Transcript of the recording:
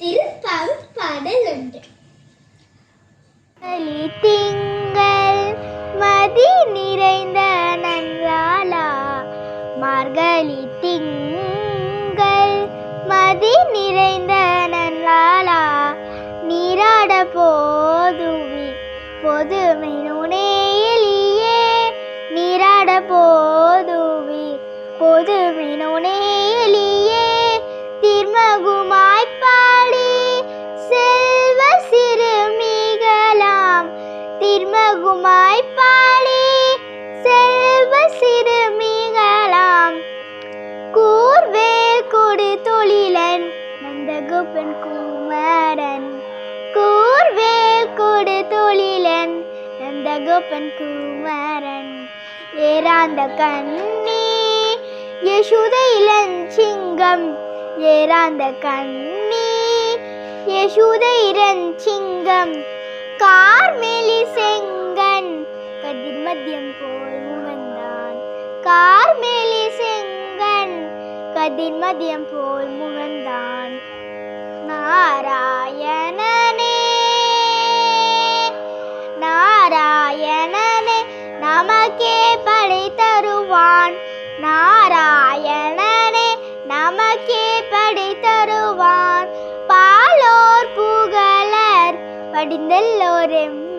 திருப்பாவை பாடல் ஒன்று திங்கள் மதி நிறைந்த நன்றாளா? மார்கழி திங்கள் மதி நிறைந்த நன்றாளா? நீராட போதுவி பொதுமை நுணையிலியே நீராட போதுவி பொதுமை நுணையிலியே திருமகுமாய் பாடி திருமகுமாய் செல்வ சிறுமிகளாம். கூர்வேல் கொடு தொழிலன் நந்தகோபன் குமரன். கூர்வேல் கொடு தொழிலன் நந்தகோபன் குமரன். ஏராந்த கண்ணி யசுதைலன் சிங்கம். ஏராந்த கண்ணி யசுதைரன் சிங்கம். கார்மேலி செங்க கதிர் மதியம் போல் முகந்தான் நாராயணனே நாராயணனே நமக்கே படை தருவான். நாராயணனே நமக்கே படை தருவான். பாலோர் புகழர் படிந்தெல்லோர்